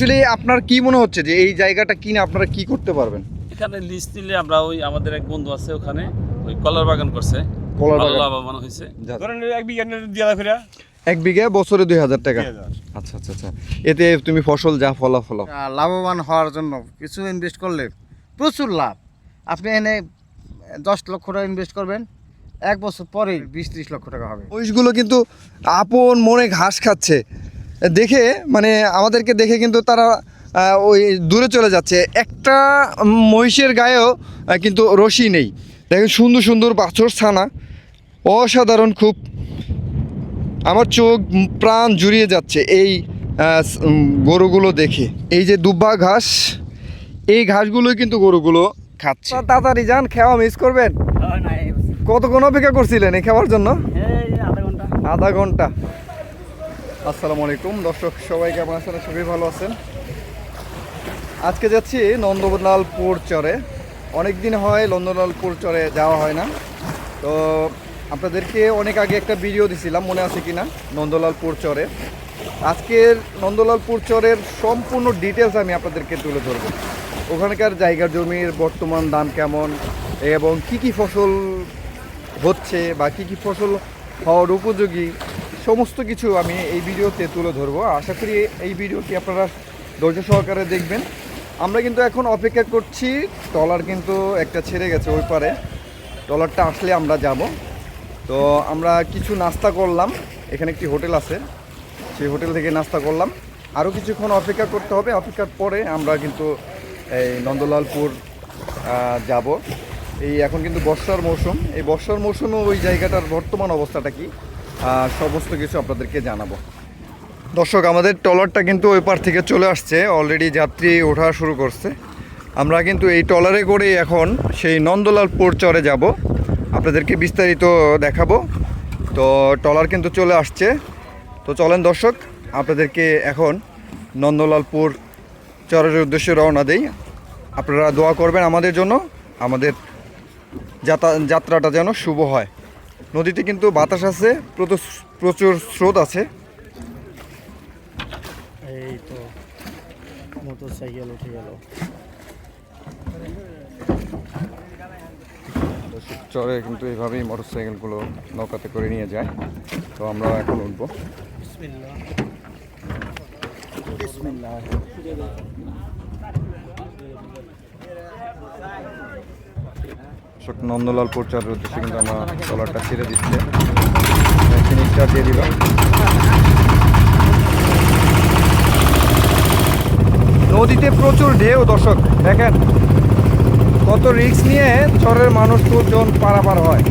আসলে আপনার কি মনে হচ্ছে যে এই জায়গাটা কিনে আপনারা কি করতে পারবেন? এখানে লিস্ট নিলে আমরা ওই আমাদের এক বন্ধু আছে ওখানে ওই কলার বাগান করছে। কলার বাগান। লাভবান হয়েছে। ধরেন এক বিঘা দিয়ে ফিরা এক বিঘা বছরে দুই হাজার টাকা। আচ্ছা আচ্ছা আচ্ছা। এতে তুমি ফসল যা ফলা ফলাও লাভবান হওয়ার জন্য কিছু ইনভেস্ট করলে প্রচুর লাভ। আপনি এনে দশ লক্ষ টাকা ইনভেস্ট করবেন এক বছর পরেই বিশ ত্রিশ লক্ষ টাকা হবে। মহিষগুলো কিন্তু আপন মনে ঘাস খাচ্ছে। দেখে মানে আমাদেরকে দেখে কিন্তু তারা ওই দূরে চলে যাচ্ছে। একটা মহিষের গায়েও কিন্তু রশি নেই। দেখেন সুন্দর সুন্দর বাছর ছানা। অসাধারণ খুব। আমার চোখ প্রাণ জুড়িয়ে যাচ্ছে এই গরুগুলো দেখে। এই যে দুব্বা ঘাস এই ঘাসগুলোই কিন্তু গরুগুলো খাচ্ছে। তাড়াতাড়ি যান খাওয়া মিস করবেন। কতক্ষণ অপেক্ষা করছিলেন এই খাওয়ার জন্য? আধা ঘণ্টা। আসসালামু আলাইকুম। দর্শক, সবাই কেমন আছেন? সবাই ভালো আছেন। আজকে যাচ্ছি নন্দলালপুর চরে। অনেক দিন হয় নন্দলালপুর চরে যাওয়া হয় না। তো আপনাদেরকে অনেক আগে একটা ভিডিও দিছিলাম, মনে আছে কি না নন্দলালপুর চরে। আজকের নন্দলালপুর চরের সম্পূর্ণ ডিটেলস আমি আপনাদেরকে তুলে ধরবো। ওখানকার জায়গার জমির বর্তমান দাম কেমন, এবং কি কি ফসল হচ্ছে বা কী কী ফসল হওয়ার উপযোগী সমস্ত কিছু আমি এই ভিডিওতে তুলে ধরবো। আশা করি এই ভিডিওটি আপনারা ধৈর্য সহকারে দেখবেন। আমরা কিন্তু এখন অপেক্ষা করছি, ট্রলার কিন্তু একটা ছেড়ে গেছে ওই পারে। ট্রলারটা আসলে আমরা যাব। তো আমরা কিছু নাস্তা করলাম। এখানে একটি হোটেল আছে। সেই হোটেল থেকে নাস্তা করলাম। আরও কিছুক্ষণ অপেক্ষা করতে হবে। অপেক্ষার পরে আমরা কিন্তু এই নন্দলালপুর যাব। এই এখন কিন্তু বর্ষার মৌসুম। এই বর্ষার মৌসুমে ওই জায়গাটার বর্তমান অবস্থাটা কি? আহ, সমস্ত কিছু আপনাদেরকে জানাব। দর্শক আমাদের ট্রলারটা কিন্তু ওই পার থেকে চলে আসছে। অলরেডি যাত্রী ওঠা শুরু করছে। আমরা কিন্তু এই ট্রলারে করেই এখন সেই নন্দলাল নন্দলালপুর চরে যাব। আপনাদেরকে বিস্তারিত দেখাবো। তো ট্রলার কিন্তু চলে আসছে। তো চলেন দর্শক আপনাদেরকে এখন নন্দলালপুর চরের উদ্দেশ্যে রওনা দেই। আপনারা দোয়া করবেন আমাদের জন্য। আমাদের যাতা যাত্রাটা যেন শুভ হয়। নদীতে কিন্তু বাতাস আছে প্রচুর- প্রচুর স্রোত আছে। এই তো মোটর সাইকেল উঠে গেল। চরে কিন্তু এইভাবেই মোটর সাইকেলগুলো নৌকাতে করে নিয়ে যায়। তো আমরা এখন উঠবো। দর্শক, নন্দলাল প্রচার উদ্দেশ্যে কিন্তু আমরা ট্রলারটা ছেড়ে দিচ্ছে। ফিনিশটা দিয়ে দিবা। নদীতে প্রচুর ঢেউ দর্শক দেখেন। কত রিক্স নিয়ে চরের মানুষ দুজন পারাপার হয়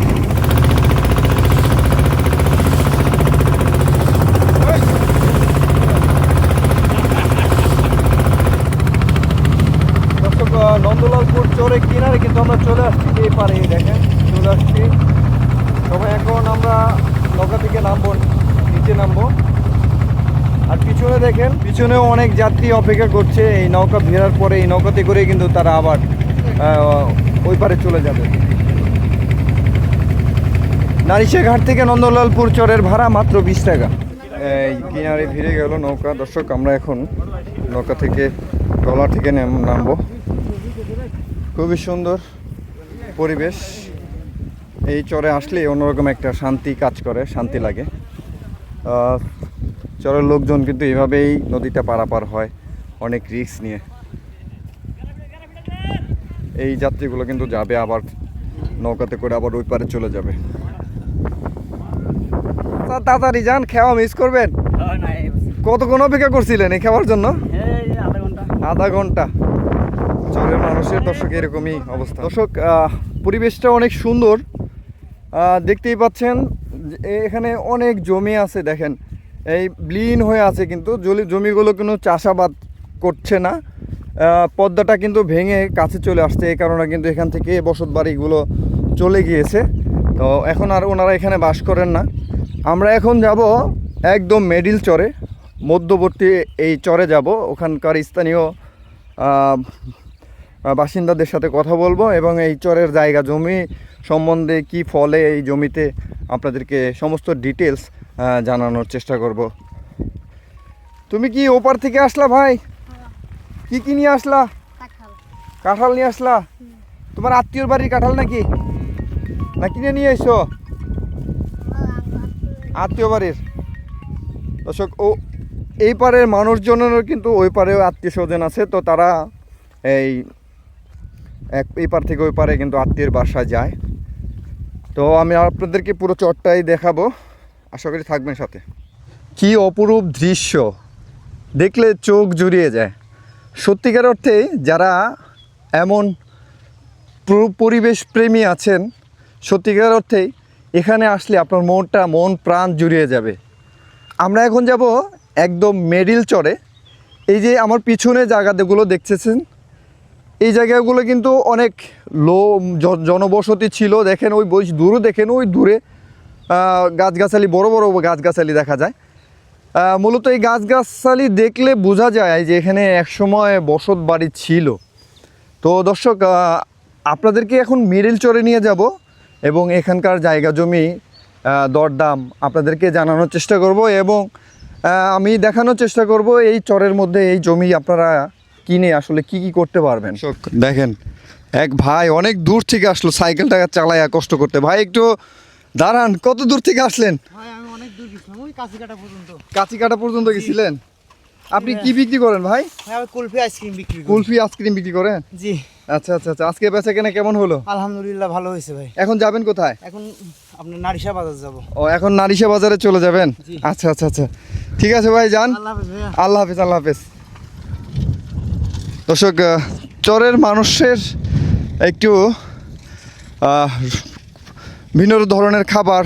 দর্শক আহ, নন্দলালপুর চরে কিনারে কিন্তু আমরা চলে আসছি এই পারে দেখেন, চলে আসছি। সবাই এখন আমরা নৌকা থেকে নামবো, নিচে নামবো। আর পিছনে দেখেন, পিছনেও অনেক যাত্রী অপেক্ষা করছে, এই নৌকা ভেরার পরে, এই নৌকাতে করে কিন্তু তারা আবার ওই পারে চলে যাবে। নারিশা ঘাট থেকে নন্দলালপুর চরের ভাড়া মাত্র বিশ টাকা। এই কিনারে ভিড়ে গেল নৌকা। দর্শক, আমরা এখন নৌকা থেকে, ট্রলার থেকে নাম- নামবো। খুবই সুন্দর পরিবেশ। এই চরে আসলে অন্যরকম একটা শান্তি কাজ করে শান্তি লাগে। চরের লোকজন কিন্তু এভাবেই নদীটা পারাপার হয় অনেক রিস্ক নিয়ে। এই যাত্রীগুলো কিন্তু যাবে আবার নৌকাতে করে আবার ওই পারে চলে যাবে। তাড়াতাড়ি যান খাওয়া মিস করবেন? কতক্ষণ অপেক্ষা করছিলেন এই খাওয়ার জন্য? আধা ঘণ্টা। মানুষের, দর্শক, এরকমই অবস্থা। দর্শক পরিবেশটা অনেক সুন্দর। দেখতেই পাচ্ছেন এখানে অনেক জমি আছে, দেখেন। এই ব্লিন হয়ে আছে কিন্তু জমিগুলো কোনো চাষাবাদ করছে না। পদ্মাটা কিন্তু ভেঙে কাছে চলে আসছে, এই কারণে কিন্তু এখান থেকে বসত বাড়িগুলো চলে গিয়েছে। তো এখন আর ওনারা এখানে বাস করেন না। আমরা এখন যাব একদম মেডিল চরে। মধ্যবর্তী এই চরে যাব। ওখানকার স্থানীয় বাসিন্দাদের সাথে কথা বলব এবং এই চরের জায়গা জমি সম্বন্ধে কি ফলে এই জমিতে আপনাদেরকে সমস্ত ডিটেলস জানানোর চেষ্টা করব। তুমি কি ওপার থেকে আসলা ভাই? কি কি নিয়ে আসলা? কাঁঠাল। কাঁঠাল নিয়ে আসলা? তোমার আত্মীয়র বাড়ির কাঁঠাল নাকি? না কিনে নিয়ে এসো। আত্মীয়। বাড়ির। দর্শক ও এই পারের মানুষজনেরও কিন্তু ওই পারেও আত্মীয় স্বজন আছে তো তারা এই এক এই পার থেকে ওই পারে কিন্তু আত্মীয়ের বাসায় যায়। তো আমি আপনাদেরকে পুরো চটটাই দেখাবো। আশা করি থাকবেন সাথে। কি অপরূপ দৃশ্য। দেখলে চোখ জুড়িয়ে যায়। সত্যিকার অর্থে যারা এমন প্র- পরিবেশ প্রেমী আছেন, সত্যিকার অর্থেই এখানে আসলে আপনার মনটা, মন, প্রাণ জুড়িয়ে যাবে। আমরা এখন যাব একদম মেডিল চরে। এই যে আমার পিছনে জায়গাগুলো দেখতেছেন এই জায়গাগুলো কিন্তু অনেক লো জনবসতি ছিল। দেখেন ওই বই দূরে, দেখেন ওই দূরে গাছগাছালি, বড় বড় গাছগাছালি দেখা যায়। মূলত এই গাছগাছালি দেখলে বোঝা যায় যে এখানে একসময় বসত বাড়ি ছিল। তো দর্শক আপনাদেরকে এখন মিডিল চরে নিয়ে যাব এবং এখানকার জায়গা জমি দরদাম আপনাদেরকে জানানোর চেষ্টা করব এবং আমি দেখানোর চেষ্টা করব এই চরের মধ্যে এই জমি আপনারা কিনে আসলে কি কি করতে পারবেন? দেখেন এক ভাই অনেক দূর থেকে আসলো সাইকেলটা চালায়া কষ্ট করতে। ভাই একটু দাঁড়ান কত দূর থেকে আসলেন? ভাই আমি অনেক দূর গেছিলাম ওই কাছিকাটা পর্যন্ত। কাঁচিকাটা পর্যন্ত গেছিলেন? আপনি কি বিক্রি করেন ভাই? ভাই কুলফি আইসক্রিম বিক্রি কুলফি আইসক্রিম বিক্রি করেন? জি। আচ্ছা আচ্ছা আচ্ছা আজকে বেচা কেনা কেমন হলো? আলহামদুলিল্লাহ ভালো হয়েছে ভাই। এখন যাবেন কোথায়? এখন আপনার নারিশা বাজার যাব। ও এখন নারিশা বাজারে চলে যাবেন? আচ্ছা আচ্ছা আচ্ছা ঠিক আছে ভাই যান। আল্লাহ হাফেজ আল্লাহ হাফিজ আল্লাহ হাফিজ। দর্শক চরের মানুষের একটু ভিন্ন ধরনের খাবার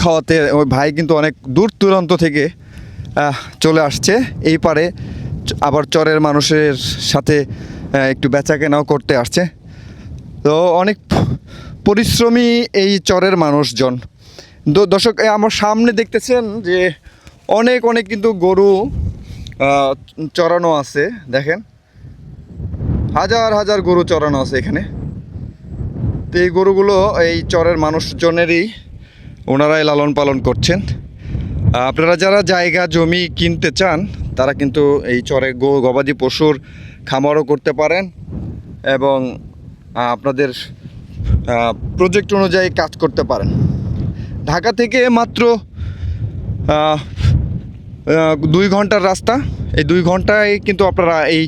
খাওয়াতে ওই ভাই কিন্তু অনেক দূর দূরান্ত থেকে চলে আসছে। এই পারে আবার চরের মানুষের সাথে একটু বেচা কেনাও করতে আসছে। তো অনেক পরিশ্রমী এই চরের মানুষজন। দর্শক আমার সামনে দেখতেছেন যে অনেক অনেক কিন্তু গরু চড়ানো আছে, দেখেন। হাজার হাজার গরু চড়ানো আছে এখানে। তো এই গরুগুলো এই চরের মানুষজনেরই, ওনারাই লালন পালন করছেন। আপনারা যারা জায়গা, জমি কিনতে চান, তারা কিন্তু এই চরে গো, গবাদি পশুর খামারও করতে পারেন এবং আপনাদের প্রজেক্ট অনুযায়ী কাজ করতে পারেন। ঢাকা থেকে মাত্র দুই ঘণ্টার রাস্তা। এই দুই ঘন্টায় কিন্তু আপনারা এই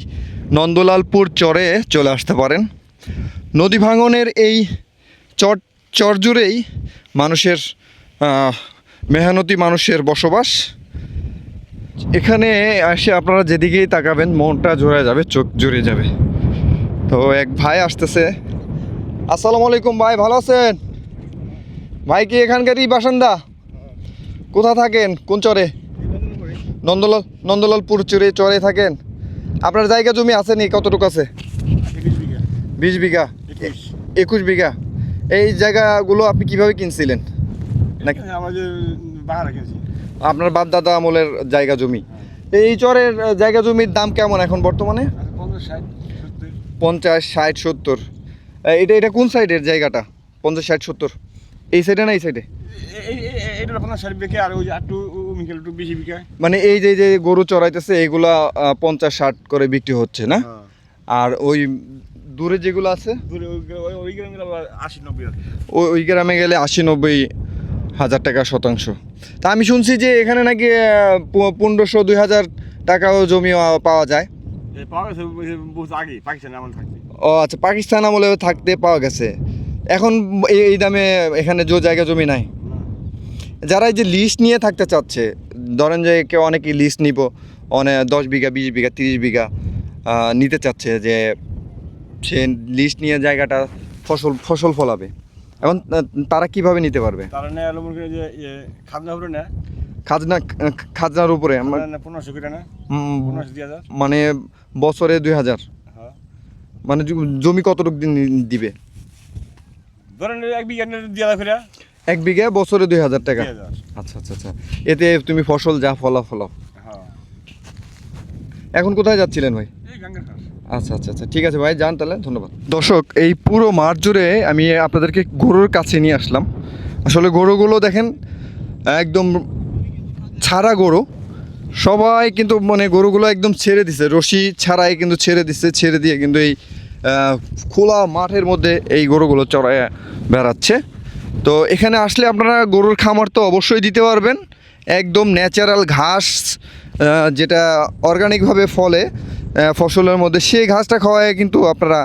নন্দলালপুর চরে চলে আসতে পারেন। নদী ভাঙনের এই চর চর জুড়েই মানুষের মেহনতি মানুষের বসবাস। এখানে এসে আপনারা যেদিকেই তাকাবেন, মনটা জোড়া যাবে, চোখ জুড়ে যাবে। তো এক ভাই আসতেছে। আসসালামু আলাইকুম ভাই, ভালো আছেন? ভাই কি এখানকারই বাসিন্দা? কোথা থাকেন? কোন চরে? নন্দলাল, নন্দলালপুর চরে চরে থাকেন? আপনার জায়গা জমি আছে নি? কতটুকু আছে? বিশ বিঘা? একুশ। বিঘা। এই জায়গাগুলো আপনি কীভাবে কিনছিলেন? নাকি আপনার বাপ দাদা আমলের জায়গা জমি। এই চরের জায়গা জমির দাম কেমন এখন বর্তমানে? পঞ্চাশ ষাট সত্তর। পঞ্চাশ ষাট সত্তর। এটা এটা কোন সাইডের জায়গাটা? পঞ্চাশ ষাট সত্তর। এই সাইডে না এই সাইডে? আর ওই একটু মিকেল একটু বেশি বিঘা মানে এই যে যে গরু চড়াইতেছে এগুলা পঞ্চাশ ষাট করে বিক্রি হচ্ছে না? আর ওই দূরে যেগুলো আছে? ওই গ্রামে আশি নব্বই ওই গ্রামে গেলে আশি নব্বই হাজার টাকা শতাংশ। তা আমি শুনছি যে এখানে নাকি পনেরোশো দুই হাজার টাকাও জমি পাওয়া যায়। ও আচ্ছা পাকিস্তান আমলেও থাকতে পাওয়া গেছে। এখন এই এই দামে এখানে যে জায়গা জমি নাই? যারা এই যে লিস্ট নিয়ে থাকতে চাচ্ছে ধরেন যে কেউ অনেকে লিস্ট নিব অনেক দশ বিঘা বিশ বিঘা তিরিশ বিঘা নিতে চাচ্ছে যে সে লিস্ট নিয়ে জায়গাটা ফসল ফসল ফলাবে। এখন তারা কীভাবে নিতে পারবে? তারা নেয় আলো মনে যে খাজনা খাজনার উপরে পনেরোশো করে না মানে বছরে দুই হাজার। হ্যাঁ। মানে জমি কতটুকু দিন দিবে? ধরেন এক বিঘা করে। এক বিঘা বছরে দুই হাজার টাকা। আচ্ছা আচ্ছা আচ্ছা। এতে তুমি ফসল যা ফলা ফলাও হ্যাঁ। এখন কোথায় যাচ্ছিলেন ভাই? আচ্ছা আচ্ছা আচ্ছা। ঠিক আছে ভাই যান তাহলে ধন্যবাদ। দর্শক এই পুরো মাঠ জুড়ে আমি আপনাদেরকে গরুর কাছে নিয়ে আসলাম। আসলে গরুগুলো দেখেন একদম ছাড়া গরু। সবাই কিন্তু মানে গরুগুলো একদম ছেড়ে দিছে। রশি ছাড়াই কিন্তু ছেড়ে দিচ্ছে ছেড়ে দিয়ে কিন্তু এই খোলা মাঠের মধ্যে এই গরুগুলো চড়ায় বেড়াচ্ছে। তো এখানে আসলে আপনারা গরুর খামার তো অবশ্যই দিতে পারবেন। একদম ন্যাচারাল ঘাস যেটা অর্গানিকভাবে ফলে ফসলের মধ্যে সেই ঘাসটা খাওয়ায় কিন্তু আপনারা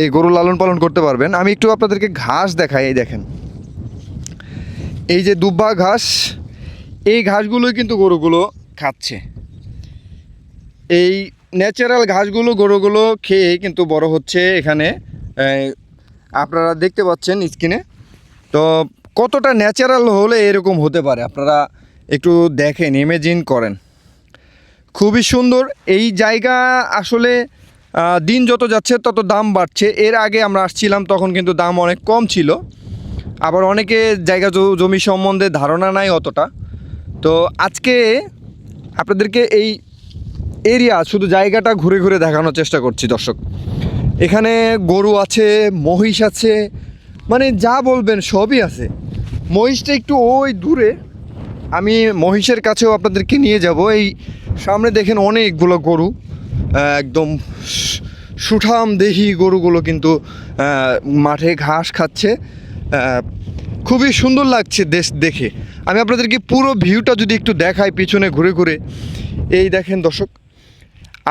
এই গরু লালন পালন করতে পারবেন। আমি একটু আপনাদেরকে ঘাস দেখাই, এই দেখেন। এই যে দুব্বা ঘাস, এই ঘাসগুলোই কিন্তু গরুগুলো খাচ্ছে। এই ন্যাচারাল ঘাসগুলো গরুগুলো খেয়ে কিন্তু বড় হচ্ছে এখানে। আপনারা দেখতে পাচ্ছেন স্ক্রিনে তো কতটা ন্যাচারাল হলে এরকম হতে পারে? আপনারা একটু দেখেন ইমেজিন করেন। খুবই সুন্দর। এই জায়গা আসলে দিন যত যাচ্ছে তত দাম বাড়ছে। এর আগে আমরা আসছিলাম, তখন কিন্তু দাম অনেক কম ছিল। আবার অনেকে জায়গা জমি সম্বন্ধে ধারণা নাই অতটা। তো আজকে আপনাদেরকে এই এরিয়া শুধু জায়গাটা ঘুরে ঘুরে দেখানোর চেষ্টা করছি, দর্শক। এখানে গরু আছে, মহিষ আছে মানে যা বলবেন সবই আছে। মহিষটা একটু ওই দূরে। আমি মহিষের কাছেও আপনাদেরকে নিয়ে যাব। এই সামনে দেখেন অনেকগুলো গরু। একদম সুঠাম দেহি গরুগুলো কিন্তু মাঠে ঘাস খাচ্ছে। খুবই সুন্দর লাগছে দেশ দেখে। আমি আপনাদেরকে পুরো ভিউটা যদি একটু দেখাই পিছনে ঘুরে ঘুরে। এই দেখেন দর্শক।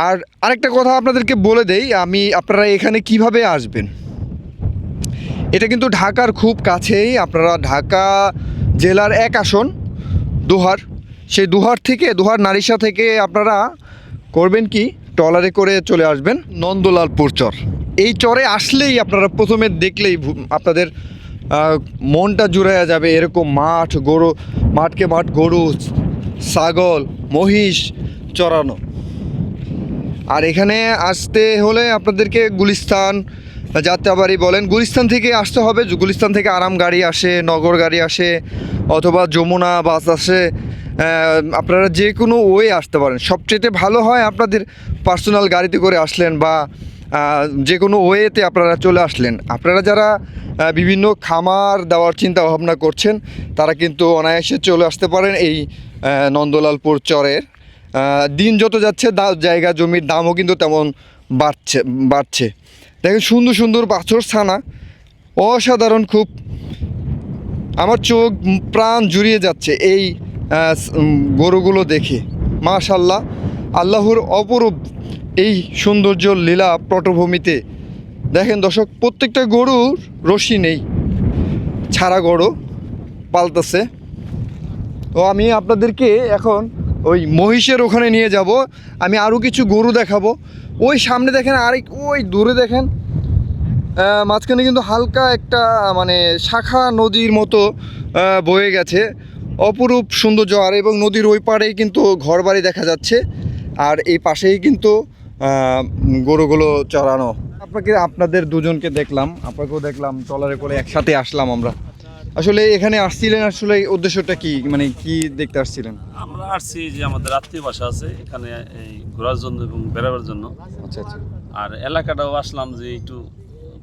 আর আরেকটা কথা আপনাদেরকে বলে দেই, আমি আপনারা এখানে কীভাবে আসবেন? এটা কিন্তু ঢাকার খুব কাছেই। আপনারা ঢাকা জেলার এক আসন, দুহার। সেই দুহার থেকে, দুহার নারিশা থেকে আপনারা করবেন কি? ট্রলারে করে চলে আসবেন নন্দলালপুর চর। এই চরে আসলেই আপনারা প্রথমে দেখলেই আপনাদের মনটা জুড়াইয়া যাবে এরকম মাঠ, গরু, মাঠকে মাঠ গরু, ছাগল, মহিষ চড়ানো। আর এখানে আসতে হলে আপনাদেরকে গুলিস্তান যাত্রাবাড়ি বলেন, গুলিস্তান থেকে আসতে হবে। গুলিস্তান থেকে আরাম গাড়ি আসে, নগর গাড়ি আসে, অথবা যমুনা বাস আসে। আপনারা যে কোনো ওয়ে আসতে পারেন। সবচেয়ে ভালো হয় আপনাদের পার্সোনাল গাড়িতে করে আসলেন বা যে কোনো ওয়েতে আপনারা চলে আসলেন। আপনারা যারা বিভিন্ন খামার দেওয়ার চিন্তা ভাবনা করছেন, তারা কিন্তু অনায়াসে চলে আসতে পারেন এই নন্দলালপুর চরের। দিন যত যাচ্ছে জায়গা জমির দামও কিন্তু তেমন বাড়ছে বাড়ছে। দেখেন সুন্দর সুন্দর বাছর ছানা। অসাধারণ খুব। আমার চোখ, প্রাণ জুড়িয়ে যাচ্ছে এই গরুগুলো দেখে। মাশাল্লাহ আল্লাহর অপরূপ এই সৌন্দর্য লীলা পটভূমিতে। দেখেন দর্শক, প্রত্যেকটা গরুর রশি নেই। ছাড়া গরু পালতেছে। তো আমি আপনাদেরকে এখন ওই মহিষের ওখানে নিয়ে যাব। আমি আরও কিছু গরু দেখাবো। ওই সামনে দেখেন আরেক ওই দূরে দেখেন মাঝখানে কিন্তু হালকা একটা মানে শাখা নদীর মতো বয়ে গেছে। অপরূপ সৌন্দর্য, আর এবং নদীর ওই পাড়েই কিন্তু ঘরবাড়ি দেখা যাচ্ছে। আর এই পাশেই কিন্তু গরুগুলো চড়ানো। আপনাকে, আপনাদের দুজনকে দেখলাম, আপনাকেও দেখলাম, ট্রলারে করে একসাথে আসলাম আমরা। আসলে এখানে আসছিলেন আসলে উদ্দেশ্যটা কি? মানে কি দেখতে আসছিলেন? আমরা আসছি যে আমাদের আত্মীয় বাসা আছে এখানে এই ঘোরার জন্য এবং বেড়াবার জন্য। আচ্ছা আচ্ছা। আর এলাকাটাও আসলাম যে একটু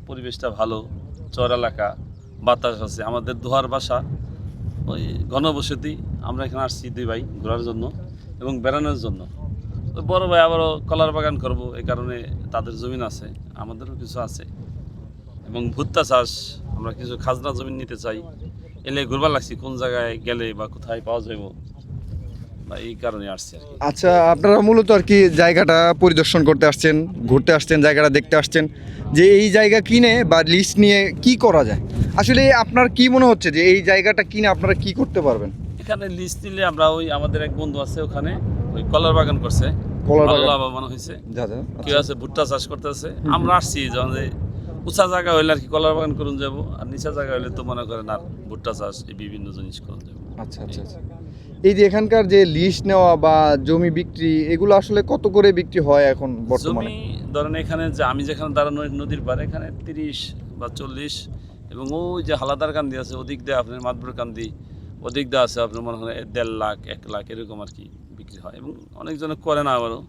পরিবেশটা ভালো চর এলাকা বাতাস আছে। আমাদের দোহার বাসা ওই ঘনবসতি আমরা এখানে আসছি দুই ভাই ঘোরার জন্য এবং বেড়ানোর জন্য। বড় ভাই আবারও কলার বাগান করব এই কারণে তাদের জমিন আছে আমাদেরও কিছু আছে। এবং ভুট্টা চাষ আমরা কিছু খাজনা জমিন নিতে চাই। এলে ঘুরবার লাগছি কোন জায়গায় গেলে বা কোথায় পাওয়া যাইব? বা এই কারণে আসছি আর কি। আচ্ছা আপনারা মূলত আর কি জায়গাটা পরিদর্শন করতে আসছেন ঘুরতে আসছেন জায়গাটা দেখতে আসছেন যে এই জায়গা কিনে বা লিস্ট নিয়ে কি করা যায়? আসলে আপনার কি মনে হচ্ছে যে এই জায়গাটা কিনে আপনারা কি করতে পারবেন? এখানে লিস্ট নিলে আমরা ওই আমাদের এক বন্ধু আছে ওখানে ওই কলার বাগান করছে। কলার বাগান? হয়েছে যা কেউ আছে ভুট্টা চাষ করতেছে। আমরা আসছি যখন উঁচা জায়গা হইলে আর কি কলার বাগান করুন যাব আর নিচা জায়গা হইলে তো মনে করেন আর ভুট্টা চাষ এই বিভিন্ন জিনিস করুন যাব। আচ্ছা আচ্ছা আচ্ছা। এই যে এখানকার যে লিস্ট নেওয়া বা জমি বিক্রি এগুলো আসলে কত করে বিক্রি হয় এখন বর্তমানে? জমি ধরেন এখানে যে আমি যেখানে দাঁড়ানো নদীর পারে এখানে তিরিশ বা চল্লিশ এবং ওই যে হালাদার কান্দি আছে ওদিক দিয়ে আপনার মাতবুর কান্দি ওদিক দিয়ে আছে আপনার মনে হয় দেড় লাখ এক লাখ এরকম আর কি বিক্রি হয় এবং অনেকজনে করে না আবারও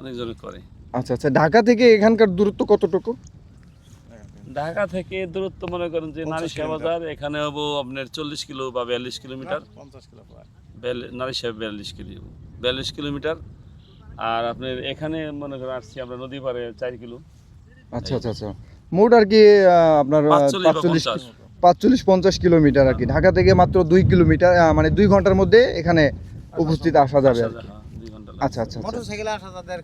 অনেকজনে করে। আচ্ছা আচ্ছা ঢাকা থেকে এখানকার দূরত্ব কতটুকু? ঢাকা থেকে দূরত্ব মনে করেন যে নারিশা বাজার এখানে হব আপনার চল্লিশ কিলো বা বিয়াল্লিশ কিলোমিটার। পঞ্চাশ কিলো প্রায়। নারিশা বিয়াল্লিশ কিলো বিয়াল্লিশ কিলোমিটার। আর আপনার এখানে মনে করেন আসছি আমরা নদী পারে চার কিলো। আচ্ছা আচ্ছা আচ্ছা। মোট আর কি আপনার পাঁচচল্লিশ পাঁচচল্লিশ পঞ্চাশ। কিলোমিটার আর কি। ঢাকা থেকে মাত্র দুই কিলোমিটার মানে দুই ঘণ্টার মধ্যে এখানে উপস্থিত আসা যাবে আর কি। হ্যাঁ। আচ্ছা আচ্ছা আচ্ছা। মোটর সাইকেলে আসা যায়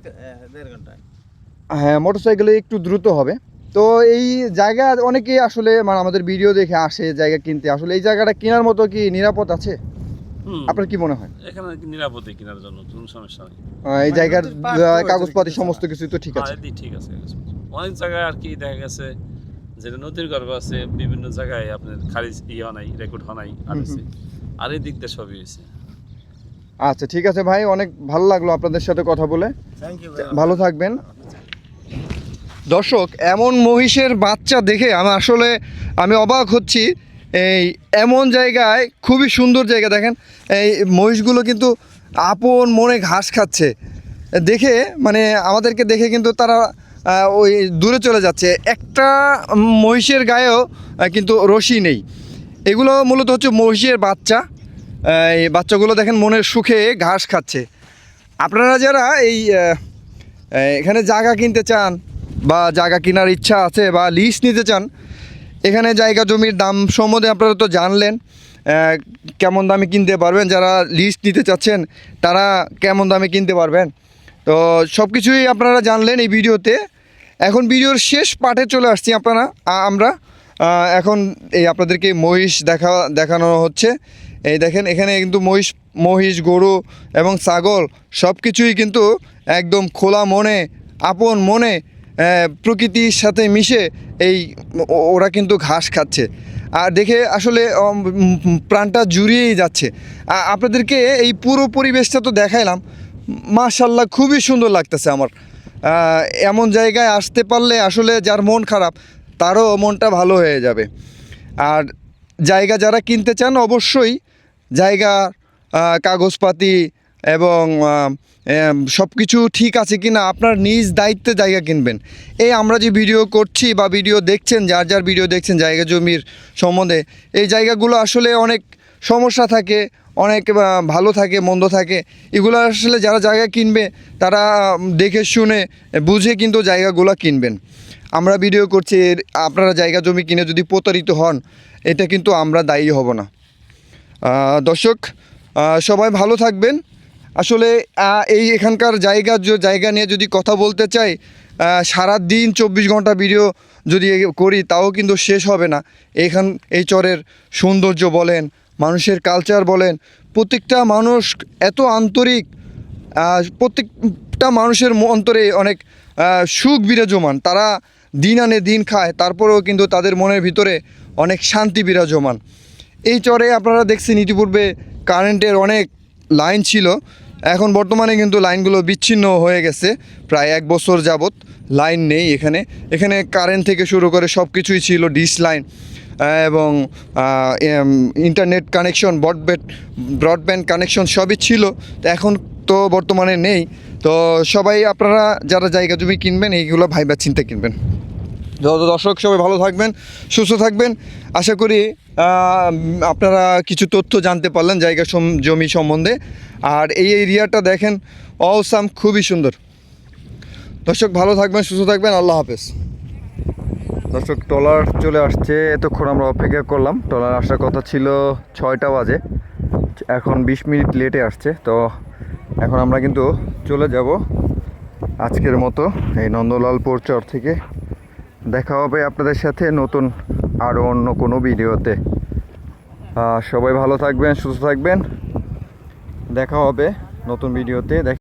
দেড় ঘন্টায়। হ্যাঁ মোটরসাইকেলে একটু দ্রুত হবে। তো এই জায়গা অনেকেই আসলে মানে আমাদের ভিডিও দেখে আসে জায়গা কিনতে। আসলে এই জায়গাটা কেনার মতো কি নিরাপদ আছে? আপনার কি মনে হয়? এখানে নিরাপদে কেনার জন্য কোনো সমস্যা নেই। এই জায়গার যদি পাস আহ, করে কাগজপাতি যদি সমস্ত কিছু তো ঠিক হ্যাঁ, আছে। ঠিক আছে অনেক জায়গায় আর কি দেখা গেছে যেটা নদীর গর্ভ আছে বিভিন্ন জায়গায় আপনার খারিজ ইয়ে নাই রেকর্ড হয় নাই আর আছে। আর এই দিক দিয়ে সবই হয়েছে। আচ্ছা ঠিক আছে ভাই অনেক ভালো লাগল আপনাদের সাথে কথা বলে। ভালো থাকবেন। দর্শক, এমন মহিষের বাচ্চা দেখে আমি আসলে, আমি অবাক হচ্ছি। এই এমন জায়গায়, খুবই সুন্দর জায়গা দেখেন, এই মহিষগুলো কিন্তু আপন মনে ঘাস খাচ্ছে। দেখে মানে আমাদেরকে দেখে কিন্তু তারা ওই দূরে চলে যাচ্ছে। একটা মহিষের গায়েও কিন্তু রশি নেই। এগুলো মূলত হচ্ছে মহিষের বাচ্চা। এই বাচ্চাগুলো দেখেন মনের সুখে ঘাস খাচ্ছে। আপনারা যারা এই এখানে জায়গা কিনতে চান বা জায়গা কেনার ইচ্ছা আছে বা লিজ নিতে চান, এখানে জায়গা জমির দাম সম্বন্ধে আপনারা তো জানলেন কেমন দামে কিনতে পারবেন, যারা লিস্ট নিতে চাচ্ছেন, তারা কেমন দামে কিনতে পারবেন। তো সব কিছুই আপনারা জানলেন এই ভিডিওতে। এখন ভিডিওর শেষ পার্টে চলে আসছি আপনারা আমরা এখন এই আপনাদেরকে মহিষ দেখা, দেখানো হচ্ছে। এই দেখেন, এখানে কিন্তু মহিষ মহিষ, গরু এবং ছাগল সব কিছুই কিন্তু একদম খোলা মনে, আপন মনে প্রকৃতির সাথে মিশে এই ওরা কিন্তু ঘাস খাচ্ছে। আর দেখে আসলে প্রাণটা জুড়িয়েই যাচ্ছে। আপনাদেরকে এই পুরো পরিবেশটা তো দেখাইলাম। মাশাল্লাহ খুবই সুন্দর লাগতেছে আমার। এমন জায়গায় আসতে পারলে আসলে যার মন খারাপ, তারও মনটা ভালো হয়ে যাবে। আর জায়গা যারা কিনতে চান, অবশ্যই জায়গা কাগজপাতি এবং সব কিছু ঠিক আছে কি না আপনার নিজ দায়িত্বে জায়গা কিনবেন। এই আমরা যে ভিডিও করছি বা ভিডিও দেখছেন, যার যার ভিডিও দেখছেন, জায়গা জমির সম্বন্ধে, এই জায়গাগুলো আসলে অনেক সমস্যা থাকে, অনেক ভালো থাকে, মন্দ থাকে। এগুলো আসলে যারা জায়গা কিনবে, তারা দেখে শুনে, বুঝে কিন্তু জায়গাগুলো কিনবেন। আমরা ভিডিও করছি আপনারা জায়গা জমি কিনে যদি প্রতারিত হন, এটা কিন্তু আমরা দায়ী হব না। দর্শক সবাই ভালো থাকবেন। আসলে এই এখানকার জায়গা জায়গা নিয়ে যদি কথা বলতে চাই সারা দিন চব্বিশ ঘণ্টা ভিডিও যদি করি, তাও কিন্তু শেষ হবে না। এখান, এই চরের সৌন্দর্য বলেন, মানুষের কালচার বলেন, প্রত্যেকটা মানুষ এত আন্তরিক প্রত্যেকটা মানুষের অন্তরে অনেক সুখ বিরাজমান। তারা দিন আনে দিন খায়, তারপরেও কিন্তু তাদের মনের ভিতরে অনেক শান্তি বিরাজমান। এই চরে আপনারা দেখছেন, ইতিপূর্বে কারেন্টের অনেক লাইন ছিল। এখন বর্তমানে কিন্তু লাইনগুলো বিচ্ছিন্ন হয়ে গেছে, প্রায় এক বছর যাবত লাইন নেই এখানে। এখানে কারেন্ট থেকে শুরু করে সব কিছুই ছিল ডিশ লাইন এবং internet connection broadband broadband connection সবই ছিল। তো এখন তো বর্তমানে নেই। তো সবাই, আপনারা যারা জায়গা জমি কিনবেন, এইগুলো ভাইবা চিন্তা কিনবেন। দর্শক, সবাই ভালো থাকবেন, সুস্থ থাকবেন। আশা করি আপনারা কিছু তথ্য জানতে পারলেন জায়গা জমি সম্বন্ধে। আর এই এরিয়াটা দেখেন, অসাম, খুবই সুন্দর। দর্শক, ভালো থাকবেন, সুস্থ থাকবেন, আল্লাহ হাফেজ। দর্শক, ট্রলার চলে আসছে। এতক্ষণ আমরা অপেক্ষা করলাম। ট্রলার আসার কথা ছিল ছয়টা বাজে। এখন বিশ মিনিট লেটে আসছে। তো এখন আমরা কিন্তু চলে যাব আজকের মতো এই নন্দলালপুর চর থেকে। দেখা হবে আপনাদের সাথে নতুন আরও অন্য কোনো ভিডিওতে। সবাই ভালো থাকবেন, সুস্থ থাকবেন। দেখা হবে নতুন ভিডিওতে। দেখ